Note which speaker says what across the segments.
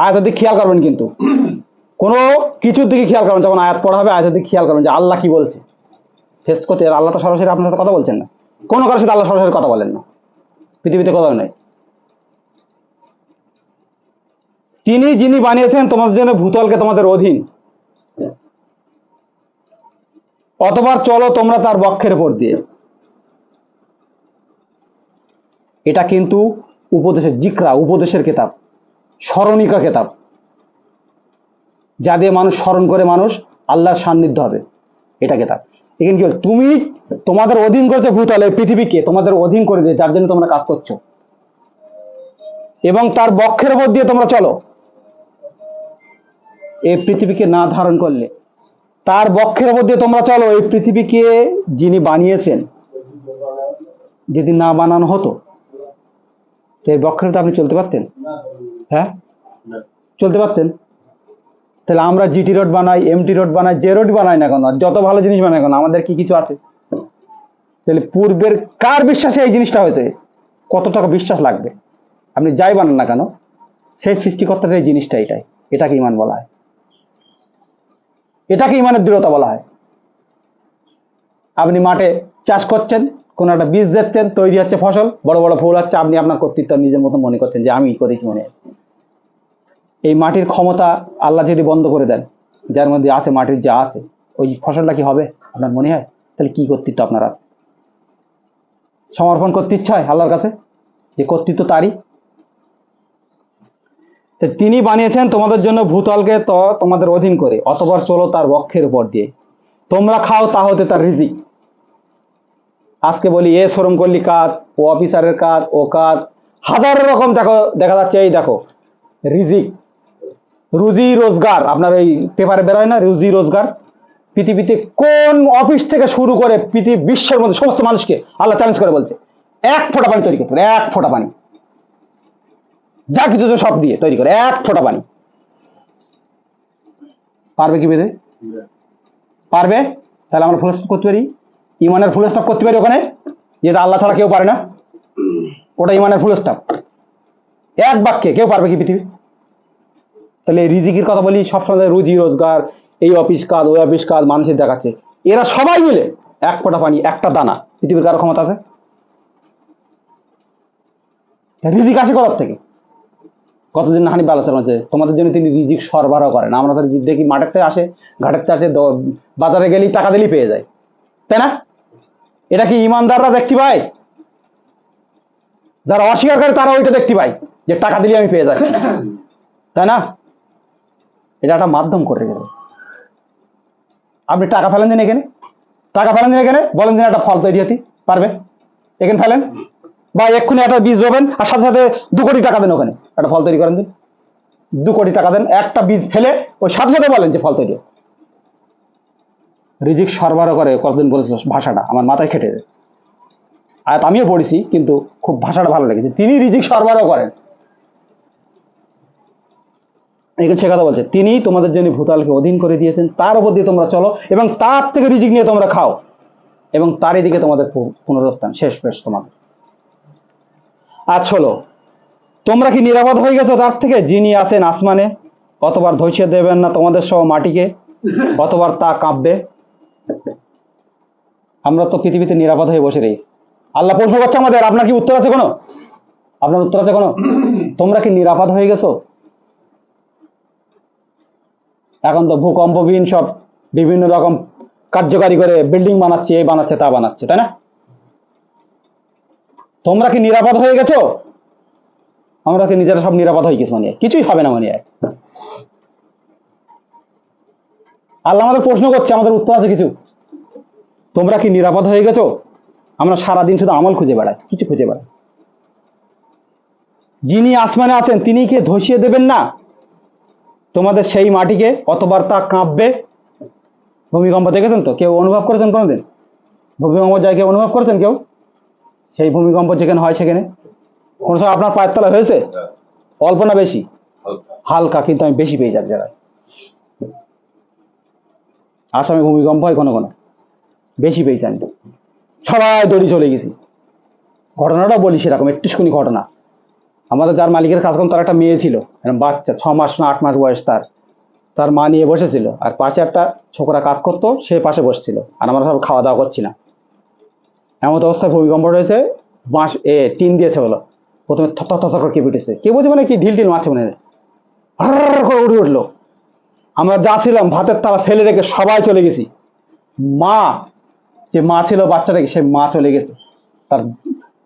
Speaker 1: আয়াতের দিকে খেয়াল করবেন কিন্তু। কোনো কিছুর দিকে খেয়াল করবেন, যখন আয়াত পড়া হবে, আয়াতের দিকে খেয়াল করবেন যে আল্লাহ কি বলছে। ফেস করতে আল্লাহ তো সরাসরি আপনার সাথে কথা বলছেন না। কোনো কারোর সাথে আল্লাহ সরাসরি কথা বলেন না। পৃথিবীতে কথা নেই। তিনি যিনি বানিয়েছেন তোমাদের জন্য ভূতলকে তোমাদের অধীন। অতবার চলো তোমরা তার বক্ষের উপর দিয়ে। এটা কিন্তু উপদেশের জিকরা, উপদেশের কেতাব। স্মরণিকা কেতাব। যা দিয়ে মানুষ স্মরণ করে মানুষ আল্লাহর সান্নিধ্য হবে, এটা কেতাব। এখানে কি? তুমি তোমাদের অধীন করেছে ভূতল পৃথিবীকে তোমাদের অধীন করে দিয়ে, যার জন্য তোমরা কাজ করছ। এবং তার বক্ষের উপর দিয়ে তোমরা চলো। এই পৃথিবীকে না ধারণ করলে, তার বক্ষের উপর দিয়ে তোমরা চলো, এই পৃথিবীকে যিনি বানিয়েছেন, যদি না বানানো হতো, তো এই বক্ষের আপনি চলতে পারতেন? হ্যাঁ? চলতে পারতেন? তাহলে আমরা জিটি রোড বানাই এমটি রোড বানাই, যে রোড বানাই না কেন যত ভালো জিনিস বানাই কেন, আমাদের কি কিছু আছে? তাহলে পূর্বের কার বিশ্বাসে এই জিনিসটা হয়েছে? কত টাকা বিশ্বাস লাগবে? আপনি যাই বানান না কেন, সেই সৃষ্টিকর্তার এই জিনিসটা এটাই, এটাকে ইমান বলা হয়। এটাকে ইমানের দৃঢ়তা বলা হয়। আপনি মাঠে চাষ করছেন, কোনো একটা বীজ দিচ্ছেন তৈরি হচ্ছে ফসল, বড় বড় ফুল হচ্ছে, আপনি আপনার কর্তৃত্ব নিজের মতো মনে করছেন যে আমি করেছি মনে হয়। এই মাটির ক্ষমতা আল্লাহ যদি বন্ধ করে দেন, যার মধ্যে আছে মাটির যা আছে, ওই ফসলটা কি হবে আপনার মনে হয়? তাহলে কি কর্তৃত্ব আপনার আছে? সমর্পণ করতে ইচ্ছা হয় আল্লাহর কাছে, যে কর্তৃত্ব তারই। তিনি বানিয়েছেন তোমাদের জন্য ভূতলকে তো তোমাদের অধীন করে অতবার চলো তার বক্ষের উপর দিয়ে। তোমরা খাও, তা হতে তার রিজিক। আজকে বলি, এ শ্রম করলি কাজ, ও অফিসারের কাজ, ও কাজ। হাজার রকম দেখো, দেখা যাচ্ছে, এই দেখো, রিজিক। রুজি রোজগার, আপনার এই পেপারে বেরোয় না, রুজি রোজগার। পৃথিবীতে কোন অফিস থেকে শুরু করে পৃথিবী বিশ্বের মধ্যে সমস্ত মানুষকে আল্লাহ চ্যালেঞ্জ করে বলছে, এক ফোঁটা পানি তৈরি করতে এক ফোঁটা পানি। যা কিছু সব দিয়ে তৈরি করে, এক ফোঁটা পানি। পারবে কি বেঁধে? পারবে? তাহলে আমরা ফুল করতে পারি। ইমানের ফুল স্টপ করতে পারি ওখানে, যেটা আল্লাহ ছাড়া কেউ পারে না। ওটা ইমানের ফুল স্টপ এক বাক্যে কেউ পারবে কি পৃথিবী? তাহলে রিজিকের কথা বলি, সবসময় রুজি, রোজগার, এই অফিস কাজ, ওই অফিস কাজ মানুষের দেখাচ্ছে। এরা সবাই মিলে এক ফোঁটা পানি, একটা দানা, পৃথিবীর কারও ক্ষমতা আছে? রিজিক আসে করার থেকে? কতদিন হানি আলোচনা হচ্ছে তোমাদের জন্য তিনি রিজিক সরবরাহ করেন, আমরা তো রিজিক দেখি মাঠের থেকে আসে, ঘাটের থেকে আসে বাজারে গেলেই টাকা দিলেই পেয়ে যায়। তাই না? এটা কি ইমানদাররা দেখতে পায়? যারা অস্বীকার করে তারা ওইটা দেখতে পায়, যে টাকা দিলে আমি পেয়ে যাচ্ছি। তাই না? এটা একটা মাধ্যম করে গেল। আপনি টাকা ফেলেন দিন এখানে। টাকা ফেলেন দিন এখানে, বলেন দিন একটা ফল তৈরি হতে পারবে। এখানে ফেলেন, বা এক্ষুনি একটা বীজ রোবেন আর সাথে সাথে দু কোটি টাকা দেন ওখানে, একটা ফল তৈরি করেন দিন। দু কোটি টাকা দেন, একটা বীজ ফেলে ওই সাথে সাথে বলেন যে ফল তৈরি। রিজিক সরবরাহ করে, কতদিন বলেছিল ভাষাটা, আমার মাথায় খেটে যায়। আয়াত আমিও পড়েছি, কিন্তু খুব ভাষাটা ভালো লেগেছে। তিনি রিজিক সরবরাহ করেন। এখানে সে কথা বলছে তিনি তোমাদের জন্য ভূতালকে অধীন করে দিয়েছেন, তার উপর দিয়ে তোমরা চলো এবং তার থেকে রিজিক নিয়ে তোমরা খাও এবং তারই দিকে তোমাদের পুনরুত্থান, শেষ পেশ তোমাদের। আজ হলো তোমরা কি নিরাপদ হয়ে গেছো তার থেকে? যিনি আছেন আসমানে, অতবার ধৈর্য দেবেন না তোমাদের সহ মাটিকে, অতবার তা কাঁপবে। আমরা তো পৃথিবীতে নিরাপদ হয়ে বসে রয়েছি। আল্লাহ প্রশ্ন করছে আমাদের, আপনার কি উত্তর আছে কোনো? আপনার উত্তর আছে কোনো? তোমরা কি নিরাপদ হয়ে গেছো? এখন তো ভূকম্পবিহীন সব বিভিন্ন রকম কার্যকারী করে বিল্ডিং বানাচ্ছে, এই বানাচ্ছে, তা বানাচ্ছে, তাই না? তোমরা কি নিরাপদ হয়ে গেছো? আমরা কি নিজেরা সব নিরাপদ হয়ে গেছি মানে? কিছুই হবে না মানে আল্লাহ আমাদের প্রশ্ন করছে, আমাদের উত্তর আছে কিছু। তোমরা কি নিরাপদ হয়ে গেছো? আমরা সারাদিন শুধু আমল খুঁজে বেড়াই, কিছু খুঁজে বেড়াই। যিনি আসমানে আছেন তিনি কি ধসিয়ে দেবেন না। তোমাদের সেই মাটিকে কতবার তা কাঁপবে? ভূমিকম্প দেখেছেন তো? কেউ অনুভব করেছেন কোনোদিন? ভূমিকম্প যায় কেউ অনুভব করেছেন কেউ? সেই ভূমিকম্প যেখানে হয় সেখানে? কোনো সময় আপনার পায়ের তলা হয়েছে? অল্প না বেশি? হালকা, কিন্তু আমি বেশি পেয়ে যাক যারা আসামে ভূমিকম্প হয় কোনো কোনো। বেশি পেয়েছি আমি। সবাই দড়ি চলে গেছি। ঘটনাটাও বলি সেরকম, একটুখানি ঘটনা। আমাদের যার মালিকের কাজ তার একটা মেয়ে ছিল বাচ্চা, ছ মাস না আট মাস বয়স তার। তার মা নিয়ে বসেছিল, আর পাশে একটা ছোকরা কাজ করতো, সে পাশে বসছিল, আর আমরা সব খাওয়া দাওয়া করছি না। এমন অবস্থায় ভূমিকম্প রয়েছে, বাঁশ, এ, টিন দিয়েছে বলো। প্রথমে থর থর করে কেঁপে উঠেছে। কে বলছে মানে কি? ঢিল টিল মারছে মনে। করে উঠে উঠল। আমরা যা ছিলাম, ভাতের তালা ফেলে রেখে সবাই চলে গেছি। মা, যে মা ছিল বাচ্চাটাকে, সে মা চলে গেছে। তার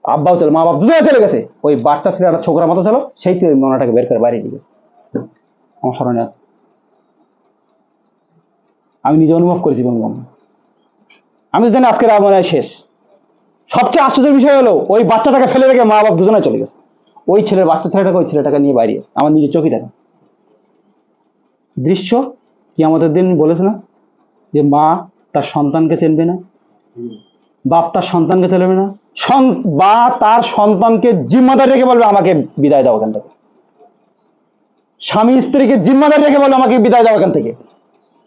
Speaker 1: আব্বাও চলে মা বাপ দুজনে চলে গেছে। ওই বাচ্চা ছিল একটা ছোকরা মতো ছিল সেই থেকে মনাটাকে বের করে বাইরে গেছে আমার স্মরণে আছে। আমি নিজে অনুভব করেছি ভূমিকম্প আমি জানি আজকের হয় শেষ। সবচেয়ে আশ্চর্যের বিষয় হলো, ওই বাচ্চাটাকে ফেলে রেখে মা বাপ দুজনে চলে গেছে। ওই ছেলের বাচ্চা ছেলেটাকে ওই ছেলেটাকে নিয়ে বাইরে। আমার নিজের চোখে দেখা দৃশ্য কি আমাদের দিন বলেছে না? যে মা তার সন্তানকে চেনবে না, বাপ তার সন্তানকে চলবে না বা তার সন্তানকে জিম্মাদার রেখে বলবে, আমাকে বিদায় দাও এখান থেকে। স্বামী স্ত্রীকে জিম্মাদার রেখে বলবে, আমাকে বিদায় দাও এখান থেকে।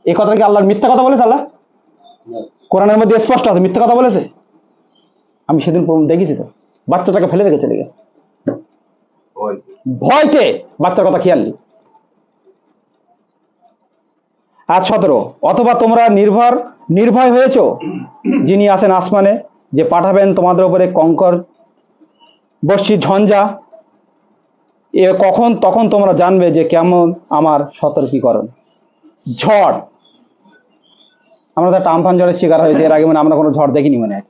Speaker 1: এই কথা কি আল্লাহর মিথ্যা কথা বলেছে আল্লাহ? কোরআনের মধ্যে স্পষ্ট আছে, মিথ্যা কথা বলেছে? আমি সেদিন দেখেছি তো, বাচ্চাটাকে ফেলে রেখে চলে গেছে। ভয়তে বাচ্চার কথা খেয়াল আজ সতেরো, অথবা তোমরা নির্ভর, নির্ভয় হয়েছো যিনি আছেন আসমানে যে পাঠাবেন তোমাদের উপরে কঙ্কর বর্ষি ঝঞ্ঝা এ কখন তখন তোমরা জানবে যে কেমন আমার সতর্কীকরণ। ঝড়। আমরা তো একটা আমফান ঝড়ের শিকার হয়েছে এর আগে মানে আমরা কোনো ঝড় দেখিনি মনে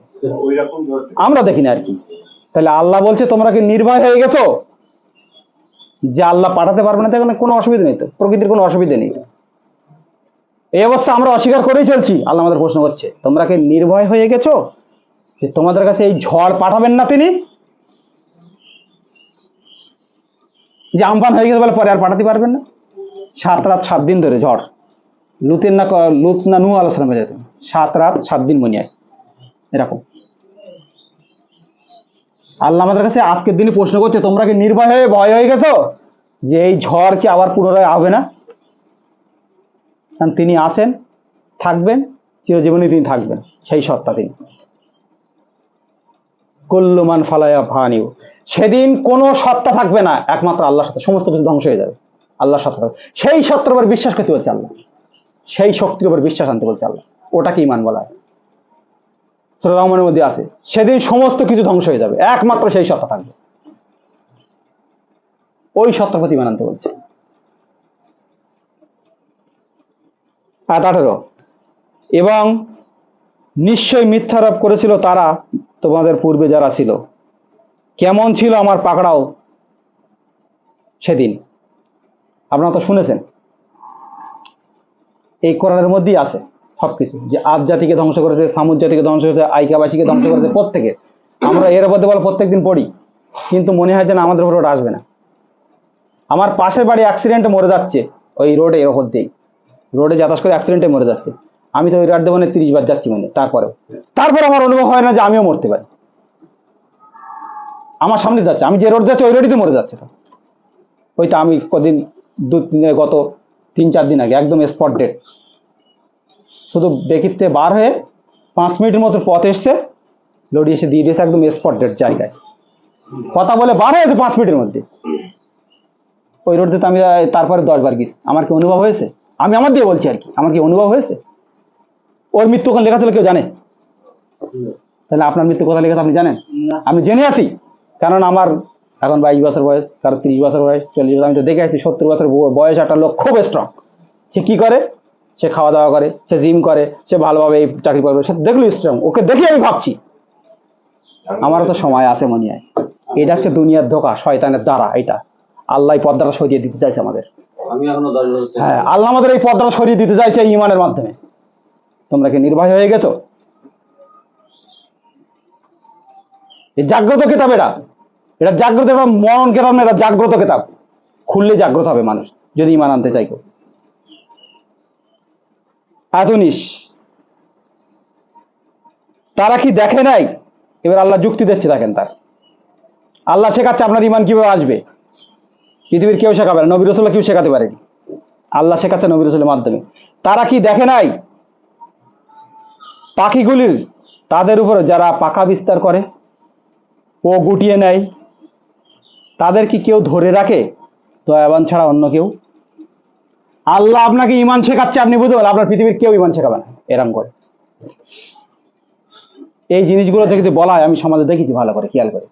Speaker 2: ধরতে
Speaker 1: আমরা দেখিনি আর কি। তাহলে আল্লাহ বলছে তোমরা কি নির্ভয় হয়ে গেছো? যে আল্লাহ পাঠাতে পারবে না তখন কোনো অসুবিধা নেই তো প্রকৃতির কোনো অসুবিধা নেই এই অবস্থা আমরা অস্বীকার করেই চলছি আল্লাহ আমাদের প্রশ্ন করছে তোমরা কি নির্ভয় হয়ে গেছো? যে তোমাদের কাছে এই ঝড় পাঠাবেন না তিনি? যে আমফান হয়ে গেছে বলে পরে আর পাঠাতে পারবেন না? সাত রাত, সাত দিন ধরে ঝড়। লুতের না লুত না নু আলোচনা হয়ে যেত সাত রাত, সাত দিন মনিয়ায় এরকম। আল্লাহ আমাদের কাছে আজকের দিনে প্রশ্ন করছে, তোমরা কি নির্ভয় হয়ে ভয় হয়ে গেছো যে এই ঝড় কি আবার পুনরায় হবে না? কারণ তিনি আছেন, থাকবেন চিরজীবনে তিনি থাকবেন। সেই সত্তা তিনি। কুল্লুমান ফালায়া ভানিউ সেদিন কোনো সত্তা থাকবে না, একমাত্র আল্লাহর সাথে। সমস্ত কিছু ধ্বংস হয়ে যাবে। আল্লাহর সত্তা সেই সত্তার উপর বিশ্বাস করতে বলছে আল্লাহ। সেই শক্তির উপর বিশ্বাস আনতে বলছে আল্লাহ। ওটাকে ইমান বলা হয়। রহমানের মধ্যে আছে। সেদিন সমস্ত কিছু ধ্বংস হয়ে যাবে। একমাত্র সেই সত্তা থাকবে। ওই সত্তার প্রতি ইমান আনতে বলছে। আয়াত আঠারো। এবং নিশ্চয় মিথ্যারোপ করেছিল তারা, তোমাদের পূর্বে যারা ছিল। কেমন ছিল আমার পাকড়াও? সেদিন। আপনারা তো শুনেছেন। এই কোরআনের মধ্যেই আছে সবকিছু। যে আদ জাতিকে ধ্বংস করেছে, সামুদ জাতিকে ধ্বংস করেছে, আইকাবাসীকে ধ্বংস করেছে প্রত্যেকে। আমরা এর মধ্যে প্রত্যেক দিন পড়ি, কিন্তু মনে হয় যেন আমাদের উপর আসবে না। আমার পাশের বাড়ি অ্যাক্সিডেন্টে মরে যাচ্ছে, ওই রোডে এর ওপর দিয়েই। রোডে যাতায়াত করে অ্যাক্সিডেন্টে মরে যাচ্ছে। আমি তো ওই রাত মানে তিরিশ বার যাচ্ছি মানে তারপরেও। তারপর আমার অনুভব হয় না যে আমিও মরতে পারি। আমার সামনে যাচ্ছে, আমি যে রোড যাচ্ছি, ওই রোডই তো মরে যাচ্ছে ওই তো আমি কদিন, দু গত তিন, চার দিন আগে, একদম স্পট ডেট শুধু বেকিতে বার হয়ে পাঁচ মিনিটের মতো পথ এসছে লড়ি এসে দিয়ে দিয়েছে একদম স্পট ডেট জায়গায়। কথা বলে বার হয়েছে পাঁচ মিনিটের মধ্যে। ওই রোড তো আমি, তারপরে দশ বার গেছি। আমার কি অনুভব হয়েছে? আমি আমার দিয়ে বলছি আর কি, আমার কি অনুভব হয়েছে? ওর মৃত্যু কোন লেখা ছিল কেউ জানে? তাহলে আপনার মৃত্যু কথা লেখা আপনি জানেন? আমি জেনে আছি। কারণ আমার এখন বাইশ বছর বয়স কারও তিরিশ বছর বয়স চল্লিশ বছর আমি তো দেখে আছি সত্তর বছর বয়স একটা লোক খুব স্ট্রং সে কি করে? সে খাওয়া দাওয়া করে সে জিম করে সে ভালোভাবে এই চাকরি করবে সে দেখল স্ট্রং ওকে দেখে আমি ভাবছি। আমারও তো সময় আছে মনে হয় এটা হচ্ছে দুনিয়ার ধোকা শয়তানের দ্বারা এটা। আল্লাহ এই পর্দাটা সরিয়ে দিতে চাইছে আমাদের। হ্যাঁ আল্লাহ আমাদের এই পর্দাটা সরিয়ে দিতে চাইছে এই ইমানের মাধ্যমে। তোমরা কি নির্ভয় হয়ে গেছো? জাগ্রত কিতাব এটা এটা জাগ্রত এটা মরণ কিতাব না এটা জাগ্রত কিতাব। খুললে জাগ্রত হবে মানুষ, যদি ইমান আনতে চাই আধুনিস তারা কি দেখে নাই? এবার আল্লাহ যুক্তি দিচ্ছে, দেখেন তার। আল্লাহ শেখাচ্ছে আপনার ইমান কীভাবে আসবে। পৃথিবীর কেউ শেখাবে না, নবী রসুল্লাহ কেউ শেখাতে পারেনি। আল্লাহ শেখাচ্ছে নবী রসুলের মাধ্যমে। তারা কি দেখে নাই? পাখিগুলির তাদের উপরে যারা পাখা বিস্তার করে ও গুটিয়ে নেয়, তাদের কি কেউ ধরে রাখে? দয়াবান ছাড়া অন্য কেউ? আল্লাহ আপনাকে ইমান শেখাচ্ছে, আপনি বুঝতে পারলেন, আপনার পৃথিবীর কেউ ইমান শেখাবে না, এরম করে। এই জিনিসগুলো যদি বলা হয়, আমি সমাজে দেখেছি ভালো করে, খেয়াল করে।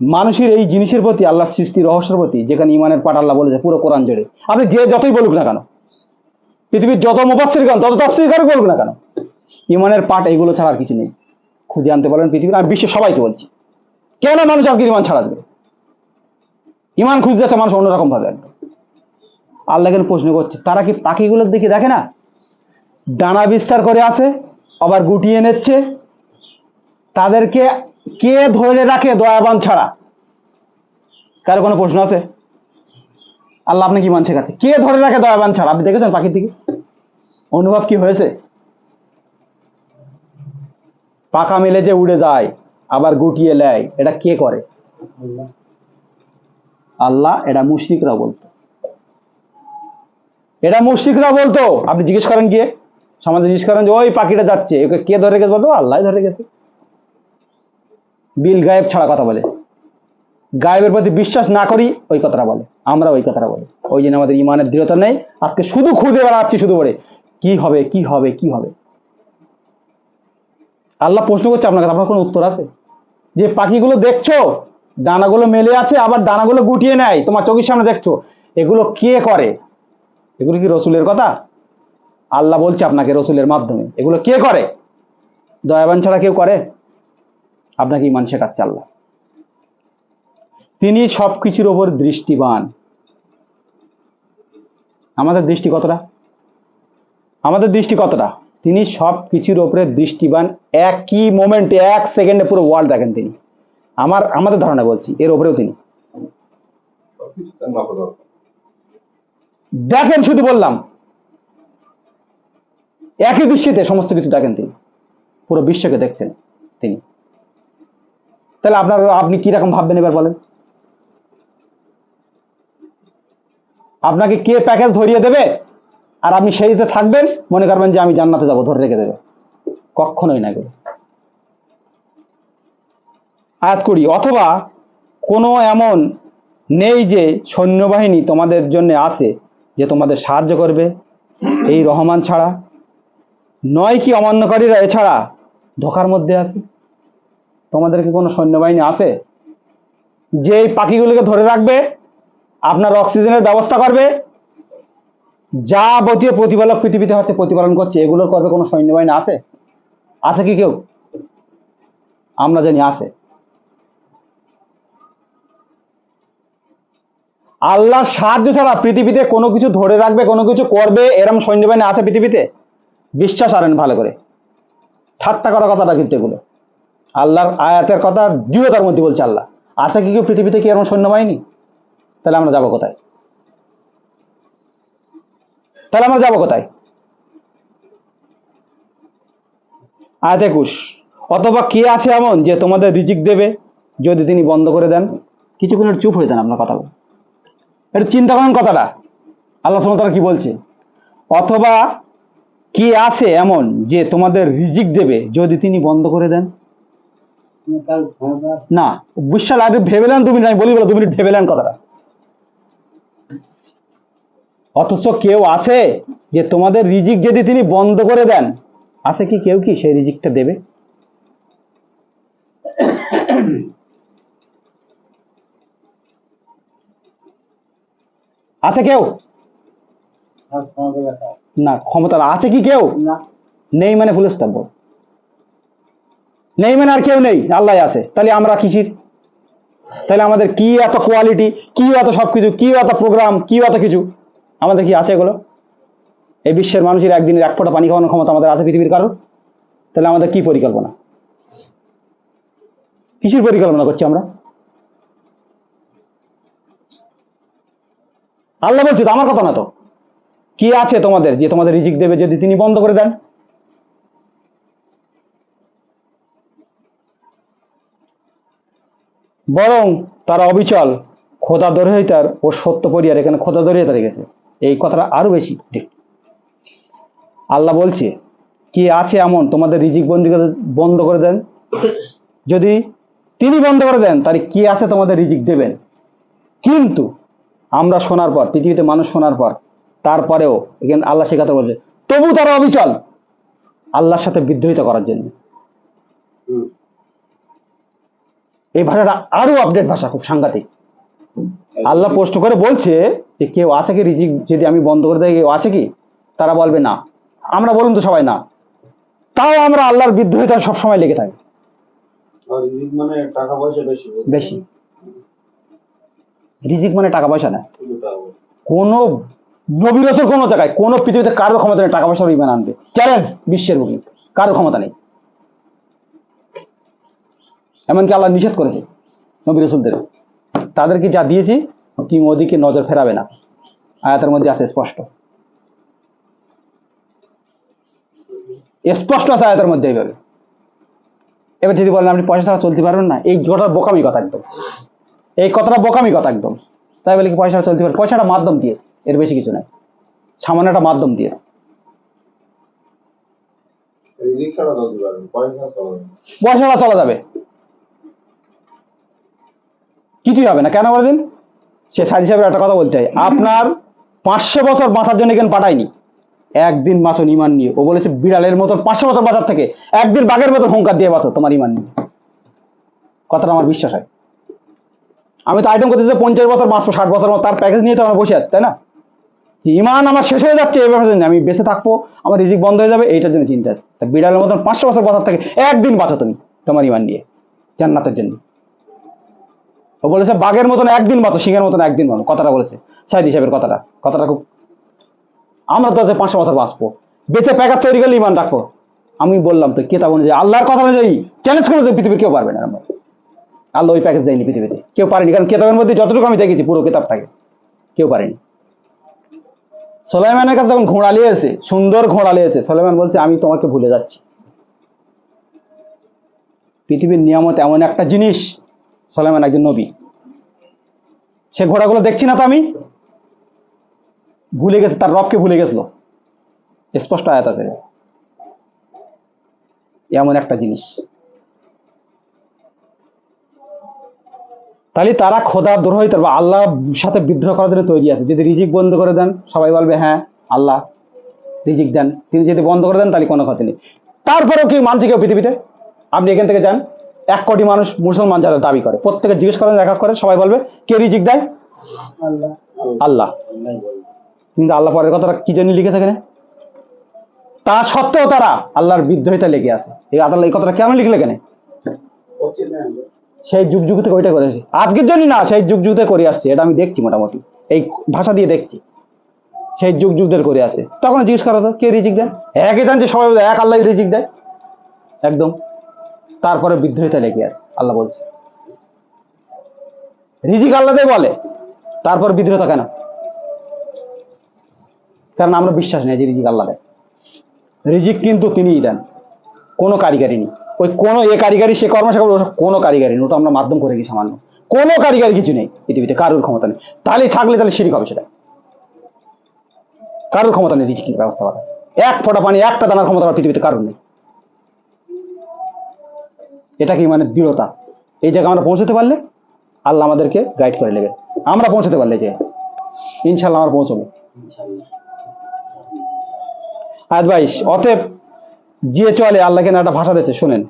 Speaker 1: মানুষের এই জিনিসের প্রতি আল্লাহ সৃষ্টি রহস্যের প্রতি, যেখানে ইমানের পাঠ আল্লাহ বলেছে, পুরো কোরআন জুড়ে। আপনি যে যতই বলুক না কেন, পৃথিবীর যত মুবাসির গান তত তফসির বলুক না কেন ইমানের পাঠ এইগুলো ছাড়া আর কিছু নেই। খুঁজে আনতে পারেন পৃথিবীর, আমি বিশ্বের সবাইকে বলছি। কেন মানুষ আজকে ইমান ছাড়া দেবে? ইমান খুঁজতে যাচ্ছে মানুষ অন্যরকম ভাবে। একদম আল্লাহ কেন প্রশ্ন করছে? তারা কি পাখিগুলোর দিকে দেখে না? ডানা বিস্তার করে আসে, আবার গুটিয়ে নিচ্ছে। তাদেরকে কে ধরে রাখে দয়াবান ছাড়া? কারও কোনো প্রশ্ন আছে? আল্লাহ আপনি কি মান শেখাচ্ছে। কে ধরে রাখে দয়াবান ছাড়া? আপনি দেখেছেন পাখির দিকে? অনুভব কি হয়েছে? পাকা মেলে যে উড়ে যায়, আবার গুটিয়ে নেয়, এটা কে করে? আল্লাহ, এটা মুশরিকরা বলতো। এটা মুশরিকরা বলতো। আপনি জিজ্ঞেস করেন গিয়ে, সমাজে জিজ্ঞেস করেন যে, ওই পাখিটা যাচ্ছে, ওকে কে ধরে গেছে? বলতো আল্লাহ ধরে গেছে। বিল গায়েব ছাড়া কথা বলে। গায়েবের প্রতি বিশ্বাস না করি, ওই কথাটা বলে। আমরা ওই কথাটা বলি। ওই জন্য আমাদের ইমানের দৃঢ়তা নেই। আজকে শুধু খুঁজে বেড়াচ্ছি, শুধু বলে কি হবে কি হবে কি হবে? আল্লাহ প্রশ্ন করছে আপনাকে আপনার কোনো উত্তর আছে? যে পাখিগুলো দেখছ, দানাগুলো মেলে আছে, আবার দানাগুলো গুটিয়ে নেয়, তোমার চোখের সামনে দেখছ, এগুলো কে করে? এগুলো কি রসুলের কথা? আল্লাহ বলছে আপনাকে রসুলের মাধ্যমে, এগুলো কে করে? দয়াবান ছাড়া কেউ করে? আপনাকে ইমান শেখাচ্ছে আল্লাহ। তিনি সব কিছুর ওপর দৃষ্টিবান। আমাদের দৃষ্টি কতটা? আমাদের দৃষ্টি কতটা? তিনি সব কিছুর ওপরে দৃষ্টিবান একই মোমেন্টে এক সেকেন্ডে পুরো ওয়ার্ল্ড দেখেন তিনি। আমার আমাদের ধারণা বলছি এর ওপরেও তিনি। দেখেন শুধু বললাম একই দৃষ্টিতে সমস্ত কিছু দেখেন তিনি। পুরো বিশ্বকে দেখছেন তিনি। তাহলে আপনার আপনি কি রকম ভাববেন এবার বলেন? আপনাকে কে প্যাকেজ ধরিয়ে দেবে? আর আপনি সেইতে থাকবেন, মনে করবেন যে আমি জান্নাতে যাব, ধরে রেখে দেবে। কখনোই না এগুলো। আয়াত করি, অথবা কোনো এমন নেই যে সৈন্যবাহিনী তোমাদের জন্য আছে, যে তোমাদের সাহায্য করবে এই রহমান ছাড়া। নয় কি অমান্যকারীরা এছাড়া ধোকার মধ্যে আছে? তোমাদের কি কোনো সৈন্যবাহিনী আছে? যে এই পাখিগুলোকে ধরে রাখবে, আপনার অক্সিজেনের ব্যবস্থা করবে যাবতীয় প্রতিপালক পৃথিবীতে হচ্ছে প্রতিপালন করছে, এগুলোর করবে কোনো সৈন্যবাহিনী আছে? আছে কি কেউ? আমরা জানি আছে। আল্লাহর সাহায্য ছাড়া পৃথিবীতে কোনো কিছু ধরে রাখবে, কোনো কিছু করবে, এরম সৈন্যবাহিনী আছে পৃথিবীতে? বিশ্বাস আনেন ভালো করে। ঠাট্টা করা কথাটা কিন্তু এগুলো। আল্লাহর আয়াতের কথা দৃঢ়তার মধ্যে বলছে আল্লাহ। আছে কি কেউ পৃথিবীতে কি এরম সৈন্যবাহিনী? তাহলে আমরা যাব কোথায়? তাহলে আমরা যাব কোথায়? আয়াত একুশ। অথবা কে আছে এমন যে তোমাদের রিজিক দেবে, যদি তিনি বন্ধ করে দেন? কিছুক্ষণ একটু চুপ হয়ে যান আপনার কথা একটু চিন্তা করেন কথাটা। আল্লাহ সুমতারা কি বলছে? অথবা কে আছে এমন যে তোমাদের রিজিক দেবে, যদি তিনি বন্ধ করে দেন? না। বিশ্বাস আগে ভেবে নেন দু মিনিট, আমি বলি বলো দু মিনিট ভেবে নেন কথাটা। অথচ কেউ আছে যে তোমাদের রিজিক যদি তিনি বন্ধ করে দেন আছে কি কেউ কি সেই রিজিকটা দেবে? আছে কেউ? না ক্ষমতা আছে কি কেউ? নেই মানে ফুল বল। নেই মানে আর কেউ নেই আল্লাহ আছে। তাহলে আমরা কিসির? তাহলে আমাদের কি এত কোয়ালিটি কি এত সবকিছু কি এত প্রোগ্রাম কি এত কিছু? আমাদের কি আছে এগুলো? এই বিশ্বের মানুষের একদিনের এক ফোঁটা পানি খাওয়ানোর ক্ষমতা আমাদের আছে পৃথিবীর কারও তাহলে আমাদের কি পরিকল্পনা? কিসের পরিকল্পনা করছি আমরা? আল্লাহ বলছে তো, আমার কথা না তো। কি আছে তোমাদের যে তোমাদের রিজিক দেবে যদি তিনি বন্ধ করে দেন? বরং তারা অবিচল খোদা দরহিতার ও সত্য পরিয়ার এখানে খোদা দরহিতা রেখেছে এই কথাটা আরও বেশি আল্লাহ বলছে, কি আছে এমন? তোমাদের রিজিক বন্দি বন্ধ করে দেন। যদি তিনি বন্ধ করে দেন, তাহলে কি আছে তোমাদের রিজিক দেবেন? কিন্তু আমরা শোনার পর, পৃথিবীতে মানুষ শোনার পর, তারপরেও এখানে আল্লাহ সে কথা বলছে, তবু তারা অবিচল। আল্লাহর সাথে বিদ্রোহিতা করার জন্য। এই ভাষাটা আরও আপডেট ভাষা, খুব সাংঘাতিক। আল্লাহ প্রশ্ন করে বলছে যে কেউ আছে কি রিজিক যদি আমি বন্ধ করে দেয় কেউ আছে কি? তারা বলবে না। আমরা বলুন তো সবাই না। তাও আমরা আল্লাহর বিদ্রোহিতা সবসময় লেগে থাকি।
Speaker 2: রিজিক মানে টাকা পয়সা বেশি।
Speaker 1: বেশি। রিজিক মানে টাকা পয়সা না। কোনো নবী রসুল কোনো জায়গায় কোনো পৃথিবীতে কারও ক্ষমতা নেই টাকা পয়সা ইমান আনবে। চ্যালেঞ্জ বিশ্বের বুকে। কারও ক্ষমতা নেই। এমনকি আল্লাহ নিষেধ করেছে নবী রসুলদের। তাদেরকে যা দিয়েছি তুমি ওদিকে নজর ফেরাবে না। আয়াতের মধ্যে আছে স্পষ্ট। স্পষ্ট আছে আয়াতের মধ্যে এইভাবে। এবার যদি বলেন আপনি পয়সা ছাড়া চলতে পারবেন না? এই কথাটা বোকামি কথা একদম। এই কথাটা বোকামি কথা একদম। তাই বলে কি পয়সা চলতে পারে পয়সাটা মাধ্যম দিয়ে এর বেশি কিছু নাই। সামান্য একটা মাধ্যম দিয়ে। পয়সাটা চলা যাবে। কিছুই হবে না। কেন বলেছেন? সে সাইদ সাহেবের একটা কথা বলতে হয় আপনার পাঁচশো বছর বাঁচার জন্য কেন পাঠায়নি? একদিন বাঁচুন, ইমান নিয়ে ও বলেছে, বিড়ালের মতন পাঁচশো বছর বাঁচার থেকে একদিন বাঘের মতন হুঙ্কার দিয়ে বাঁচো, তোমার ইমান নিয়ে কথাটা আমার বিশ্বাস হয়। আমি তো আইটেম করতে পঞ্চাশ বছর বাঁচবো, ষাট বছর তার প্যাকেজ নিয়ে তো আমরা বসে আছি, তাই না? ইমান আমার শেষ হয়ে যাচ্ছে, এই ব্যাপারে আমি বেঁচে থাকব, আমার রিজিক বন্ধ হয়ে যাবে, এইটার জন্য চিন্তা আছে। বিড়ালের মতন পাঁচশো বছর বাঁচার থেকে একদিন বাঁচো তুমি, তোমার ইমান নিয়ে, জান্নাতের জন্য। ও বলেছে, বাঘের মতন একদিন বাঁচো, সিংহের মতন একদিন বাঁচো। কথাটা বলেছে সাইদ হিসাবের কথাটা। কথাটা খুব আমরা তো পাঁচশো বছর বাঁচবো। বেঁচে প্যাকেজ তৈরি করলে ইমান রাখব। আমি বললাম, তো কেতাব অনুযায়ী আল্লাহর কথা অনুযায়ী চ্যালেঞ্জ করে পৃথিবীর কেউ পারবে না আল্লাহ ওই প্যাকেজ দেয়নি পৃথিবীতে। কেউ পারেনি, কারণ কেতাবের মধ্যে যতটুকু আমি দেখেছি, পুরো কেতাবটাকে কেউ পারেনি। সোলাইমানের কাছে যখন ঘোড়া লিয়েছে সুন্দর ঘোড়া লিয়েছে সোলাইমান বলছে, আমি তোমাকে ভুলে যাচ্ছি। পৃথিবীর নিয়ামত এমন একটা জিনিস সোলাইমান একজন নবী। সে ঘোড়াগুলো দেখছি না তো আমি? ভুলে গেছে, তার রবকে ভুলে গেছিল। স্পষ্ট আয়াত আছে। এমন একটা জিনিস। তাহলে তারা খোদা দ্রোহিত বা আল্লাহ সাথে বিদ্রোহ করার জন্য তৈরি আছে। যদি রিজিক বন্ধ করে দেন, সবাই বলবে হ্যাঁ আল্লাহ রিজিক দেন। তিনি যদি বন্ধ করে দেন, তাহলে কোনো ক্ষতি নেই। তারপরেও কি মানছে কেউ পৃথিবীতে? আপনি এখান থেকে যান। এক কোটি মানুষ মুসলমান যাদের দাবি করে। প্রত্যেকে জিজ্ঞেস করেন এক করে সবাই বলবে, কে রিজিক দেয়? আল্লাহ। কিন্তু আল্লাহ পরের কথাটা কি জন্য লিখেছে এখানে? তা সত্ত্বেও তারা আল্লাহর বিদ্রোহিতা লেগে আছে। এই আল্লাহ এই কথাটা কেন লিখলে কেন সেই যুগ যুগ থেকে ওইটা করেছি আজকের জন্য না, সেই যুগ যুগতে করে আসছে, এটা আমি দেখছি মোটামুটি। এই ভাষা দিয়ে দেখছি। সেই যুগ যুগদের করে আছে তখন জিজ্ঞেস করা তো কে রিজিক দেয় একই জানছে সবাই এক আল্লাহ রিজিক দেয়। একদম। তারপরে বিদ্রোহিতা লেগে আছে, আল্লাহ বলছে। রিজিক আল্লাহ বলে, তারপর বিদ্রোহতা কেন? কারণ আমরা বিশ্বাস নেই যে রিজিক আল্লাহ দেয়। রিজিক কিন্তু তিনিই দেন, কোনো কারিগরি নেই। ওই কোনো এ কারিগরি, সে কর্ম কোনো কারিগরি নেই, ওটা আমরা মাধ্যম করে গেছি সামান্য। কোনো কারিগরি কিছু নেই পৃথিবীতে, কারোর ক্ষমতা নেই। তাহলে থাকলে তাহলে শিরিক হবে সেটা। কারোর ক্ষমতা নেই রিজিক ব্যবস্থা করা এক ফোঁটা পানি, একটা দানার ক্ষমতা পৃথিবীতে কারোর নেই। এটা কি মানে দৃঢ়তা। এই জায়গায় আমরা পৌঁছতে পারলে আল্লাহ আমাদেরকে গাইড করে নেবে আমরা পৌঁছতে পারলে যে ইনশাল্লাহ আমরা পৌঁছবো। বাইশ, অতএব যে চলে আল্লাহকে না একটা ভাষা দিয়েছে, শুনেন।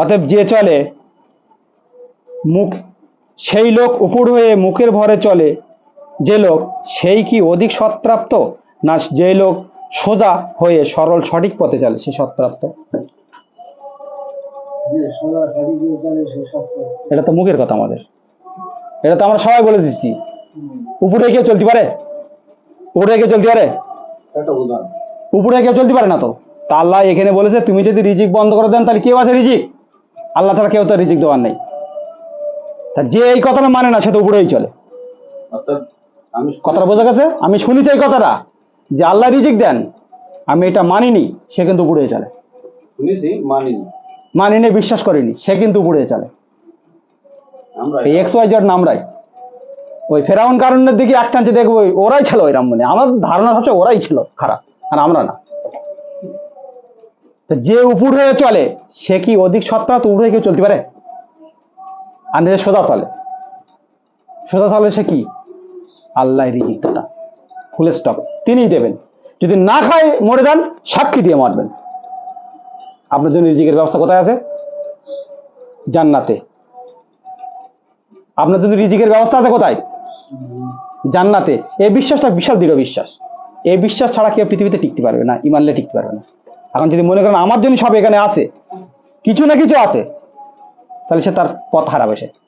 Speaker 1: অতএব যে চলে, মুখ, সেই লোক উপর হয়ে মুখের ভরে চলে, যে লোক, সেই কি অধিক সৎপ্রাপ্ত? না, যে লোক সোজা হয়ে সরল সঠিক পথে চলে সে সৎপ্রাপ্ত এটা তো মুখের কথা আমাদের। এটা তো আমরা সবাই বলে দিচ্ছি। উপরে কেউ চলতে পারে? উপরে কেউ চলতে পারে? উপরে কেউ চলতে পারে না তো? তা আল্লাহ এখানে বলেছে তুমি যদি রিজিক বন্ধ করে দেন তাহলে কেউ আছে রিজিক? আল্লাহ ছাড়া কেউ তো রিজিক দেওয়ার নেই। তা যে এই কথাটা মানে না সে তো উপরেই চলে। কথাটা বোঝা গেছে? আমি শুনেছি এই কথাটা। যে আল্লাহ রিজিক দেন আমি এটা মানিনি সে কিন্তু উপরেই চলে।
Speaker 2: শুনেছি মানিনি।
Speaker 1: মানিনি বিশ্বাস করিনি সে কিন্তু উপরেই চলে। এই এক্স ওয়াই জেড নামরাই ওই ফেরাউন কারণের দিকে এক টানছে দেখব ওরাই ছিল ওই রামমনে আমার ধারণা হচ্ছে ওরাই ছিল খারাপ আর আমরা না। তো যে উপর হয়ে চলে সে কি অধিক সত্তা তো উপর হয়ে কেউ চলতে পারে? আর নিজের সোজা চলে। সোজা চলে সে কি? আল্লাহ রিজিক দাতা ফুল স্টপ তিনিই দেবেন। যদি না খায়, মরে যান, সাক্ষী দিয়ে মারবেন। আপনার জন্য রিজিকের ব্যবস্থা কোথায় আছে? জান্নাতে। আপনার জন্য রিজিকের ব্যবস্থা আছে কোথায়? জান্নাতে। এই বিশ্বাসটা বিশাল দৃঢ় বিশ্বাস। এই বিশ্বাস ছাড়া কেউ পৃথিবীতে টিকতে পারবে না ইমানলে টিকতে পারবে না। এখন যদি মনে করেন আমার জন্য সব এখানে আছে, কিছু না কিছু আছে, তাহলে সে তার পথ হারাবে সে।